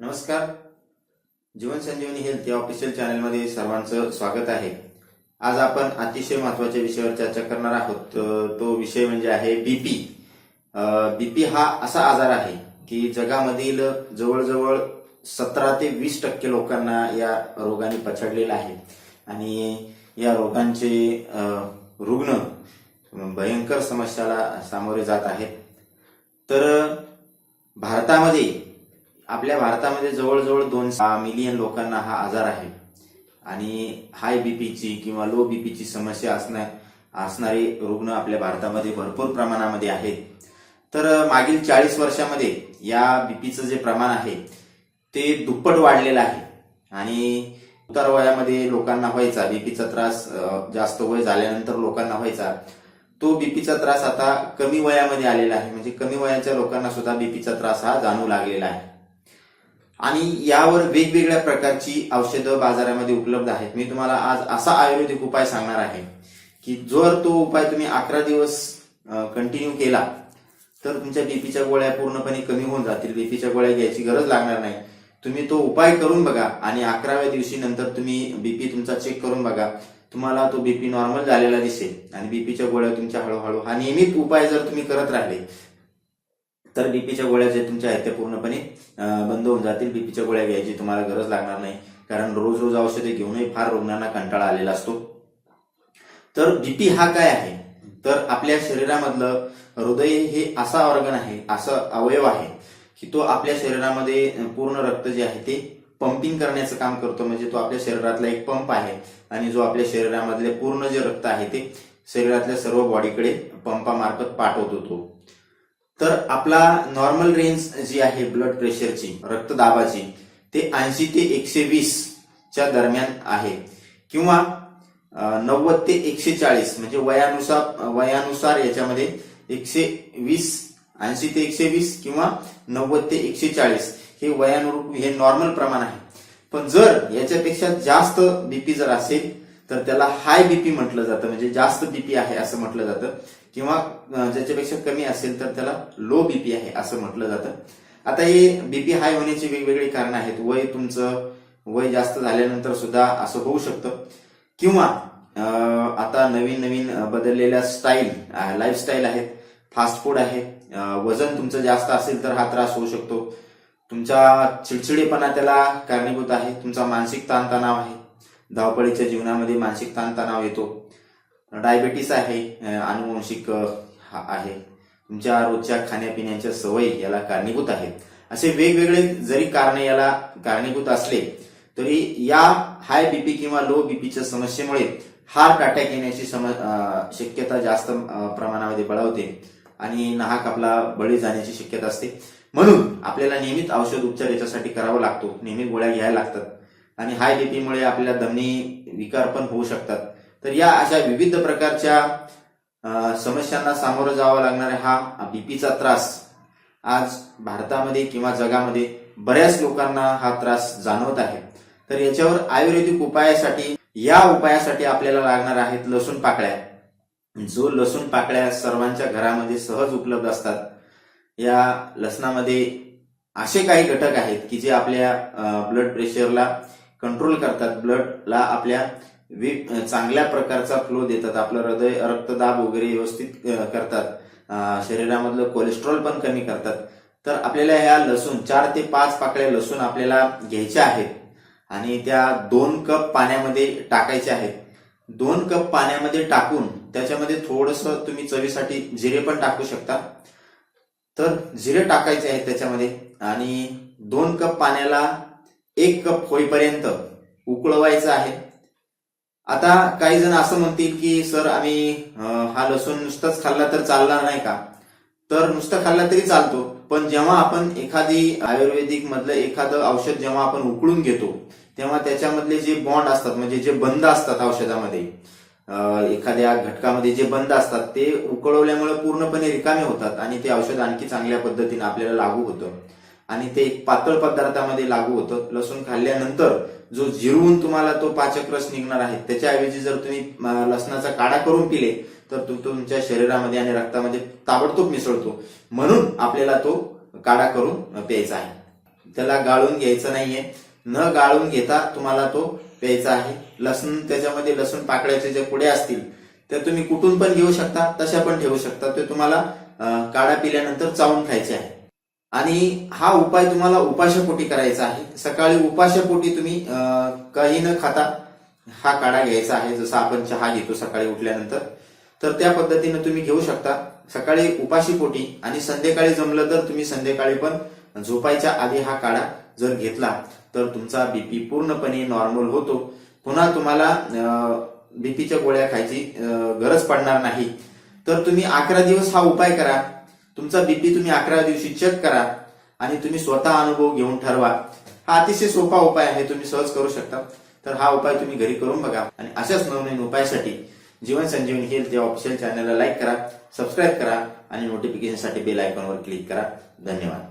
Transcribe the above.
नमस्कार. जीवन संजीवनी हेल्थ या ऑफिशियल चॅनलमध्ये सर्वांचं स्वागत आहे. आज आपण अतिशय महत्त्वाच्या विषयावर चर्चा करणार आहोत. तो विषय म्हणजे आहे बीपी बीपी हा असा आजार आहे की जगामधील जवळजवळ सतरा ते वीस टक्के लोकांना या रोगाने पछाडलेला आहे. आणि या रोगांचे रुग्ण भयंकर समस्याला सामोरे जात आहेत. तर भारतामध्ये आपल्या भारतामध्ये जवळजवळ दोन मिलियन लोकांना हा आजार आहे. आणि हाय बीपीची किंवा लो बीपीची समस्या असणार असणारे रुग्ण आपल्या भारतामध्ये भरपूर प्रमाणामध्ये आहेत. तर मागील चाळीस वर्षामध्ये या बीपीचं जे प्रमाण आहे ते दुप्पट वाढलेलं आहे. आणि उतार वयामध्ये लोकांना व्हायचा बीपीचा त्रास जास्त वय झाल्यानंतर लोकांना व्हायचा तो बीपीचा त्रास आता कमी वयामध्ये आलेला आहे. म्हणजे कमी वयाच्या लोकांना सुद्धा बीपीचा त्रास हा जाणू लागलेला आहे. आणि यावर वेगवेगळ्या प्रकारची औषधं बाजारामध्ये उपलब्ध आहेत. मी तुम्हाला आज असा आयुर्वेदिक उपाय सांगणार आहे की जर तो उपाय तुम्ही अकरा दिवस कंटिन्यू केला तर तुमच्या बीपीच्या गोळ्या पूर्णपणे कमी होऊन जातील. बीपीच्या गोळ्या घ्यायची गरज लागणार नाही. तुम्ही तो उपाय करून बघा आणि अकराव्या दिवशी नंतर तुम्ही बीपी तुमचा चेक करून बघा. तुम्हाला तो बीपी नॉर्मल झालेला दिसेल आणि बीपीच्या गोळ्या तुमच्या हळूहळू हा नियमित उपाय जर तुम्ही करत राहिले तर बीपीच्या गोळ्या जे तुमच्या आहेत त्या पूर्णपणे बंद होऊन जातील. बीपीच्या गोळ्या घ्यायची तुम्हाला गरज लागणार नाही. कारण रोज रोज औषधे घेऊनही फार रुग्णांना कंटाळा आलेला असतो. तर बीपी हा काय आहे? तर आपल्या शरीरामधलं हृदय हे असा ऑर्गन आहे असं अवयव आहे की तो आपल्या शरीरामध्ये पूर्ण रक्त जे आहे ते पंपिंग करण्याचं काम करतो. म्हणजे तो आपल्या शरीरातला एक पंप आहे आणि जो आपल्या शरीरामधले पूर्ण जे रक्त आहे ते शरीरातल्या सर्व बॉडीकडे पंपामार्फत पाठवतो तो. तर आपला नॉर्मल रेंज जी आहे ब्लड प्रेशरची रक्तदाबाची ते ऐंशी ते एकशे वीस च्या दरम्यान आहे. किंवा नव्वद ते एकशे चाळीस म्हणजे वयानुसार वयानुसार याच्यामध्ये एकशे वीस ऐंशी ते एकशे वीस किंवा नव्वद ते एकशे चाळीस हे वयानुरूप हे नॉर्मल प्रमाण आहे. पण जर याच्यापेक्षा जास्त बीपी जर असेल तर त्याला हाय बीपी म्हटलं जातं म्हणजे जास्त बीपी आहे असं म्हटलं जातं. किंवा ज्याच्यापेक्षा कमी असेल तर त्याला लो बीपी आहे असं म्हटलं जातं. आता हे बीपी हाय होण्याची वेगवेगळी कारण आहेत. वय तुमचं वय जास्त झाल्यानंतर सुद्धा असं होऊ शकतं. किंवा आता नवीन नवीन बदललेल्या स्टाईल लाईफस्टाईल आहेत. फास्ट फूड आहे. वजन तुमचं जास्त असेल तर हा त्रास होऊ शकतो. तुमचा चिडचिडेपणा त्याला कारणीभूत आहे. तुमचा मानसिक ताणतणाव आहे. धावपळीच्या जीवनामध्ये मानसिक ताणतणाव येतो. डायबेटीस आहे अनुवंशिक आहे. तुमच्या रोजच्या खाण्यापिण्याच्या सवयी याला कारणीभूत आहेत. असे वेगवेगळे जरी कारणे याला कारणीभूत असले तरी या हाय बीपी किंवा लो बीपीच्या समस्येमुळे हार्ट अटॅक येण्याची शक्यता जास्त प्रमाणामध्ये बळावते आणि नाहक आपला बळी जाण्याची शक्यता असते. म्हणून आपल्याला नियमित औषध उपचार याच्यासाठी करावा लागतो. नेहमी गोळ्या घ्यायला लागतात. आणि हाय बीपीमुळे आपल्याला दमनी विकार पण होऊ शकतात. तर या अशा विविध प्रकारच्या समस्यांना सामोरं जावं लागणारा हा बीपीचा त्रास आज भारतामध्ये किंवा जगामध्ये बऱ्याच लोकांना हा त्रास जाणवत आहे. तर याच्यावर आयुर्वेदिक उपायासाठी या उपायासाठी आपल्याला लागणार आहेत लसूण पाकळ्या. जो लसूण पाकळ्या सर्वांच्या घरामध्ये सहज उपलब्ध असतात. या लसणामध्ये असे काही घटक आहेत की जे आपल्या ब्लड प्रेशरला कंट्रोल करतात. ब्लडला आपल्या चांगल्या प्रकारचा फ्लो देतात. आपलं हृदय रक्तदाब वगैरे व्यवस्थित करतात. शरीरामधलं कोलेस्ट्रॉल पण कमी करतात. तर आपल्याला ह्या लसूण चार ते पाच पाकळ्या लसूण आपल्याला घ्यायच्या आहेत आणि त्या दोन कप पाण्यामध्ये टाकायच्या आहेत. दोन कप पाण्यामध्ये टाकून त्याच्यामध्ये थोडस तुम्ही चवीसाठी जिरे पण टाकू शकता. तर जिरे टाकायचे आहेत त्याच्यामध्ये आणि दोन कप पाण्याला एक कप होईपर्यंत उकळवायचं आहे. आता काही जण असं म्हणतील की सर आम्ही हा लसूण नुसताच खाल्ला तर चालणार नाही का? तर नुसतं खाल्ला तरी चालतो. पण जेव्हा आपण एखादी आयुर्वेदिक मधलं एखादं औषध जेव्हा आपण उकळून घेतो तेव्हा त्याच्यामधले जे बॉन्ड असतात म्हणजे जे बंद असतात औषधामध्ये एखाद्या घटकामध्ये जे बंद असतात ते उकळवल्यामुळे पूर्णपणे रिकामे होतात आणि ते औषध आणखी चांगल्या पद्धतीने आपल्याला लागू होतं. आणि ते एक पातळ पदार्थामध्ये लागू होतं. लसूण खाल्ल्यानंतर जो जिरवून तुम्हाला तो पाचक रस निघणार आहे त्याच्याऐवजी जर तुम्ही लसणाचा काढा करून पिले तर तो तुमच्या शरीरामध्ये आणि रक्तामध्ये ताबडतोब मिसळतो. म्हणून आपल्याला तो काढा करून प्यायचा आहे. त्याला गाळून घ्यायचं नाहीये. न गाळून घेता तुम्हाला तो प्यायचा आहे. लसूण त्याच्यामध्ये लसूण पाकळ्याचे जे पुढे असतील ते तुम्ही कुठून पण घेऊ शकता तशा पण ठेवू शकता. ते तुम्हाला काढा पिल्यानंतर चावून खायचे आहे. आणि हा उपाय तुम्हाला उपाशापोटी करायचा आहे. सकाळी उपाशापोटी तुम्ही काही न खाता हा काढा घ्यायचा आहे जसा आपण चहा घेतो सकाळी उठल्यानंतर. तर त्या पद्धतीने तुम्ही घेऊ शकता. सकाळी उपाशीपोटी आणि संध्याकाळी जमलं तर तुम्ही संध्याकाळी पण झोपायच्या आधी हा काढा. जर घेतला तर तुमचा बीपी पूर्णपणे नॉर्मल होतो. पुन्हा तुम्हाला बीपीच्या गोळ्या खायची गरज पडणार नाही. तर तुम्ही अकरा दिवस हा उपाय करा. तुमचा बीपी तुम्ही अकरा दिवशी चेक करा आणि तुम्ही स्वतः अनुभव घेऊन ठरवा. हा अतिशय सोपा उपाय आहे तुम्ही सहज करू शकता. तर हा उपाय तुम्ही घरी करून बघा. आणि अशाच नवनवीन उपायासाठी जीवन संजीवनी हेल्थ या ऑफिशियल चॅनलला लाईक करा सबस्क्राईब करा आणि नोटिफिकेशनसाठी बेल आयकॉनवर क्लिक करा. धन्यवाद.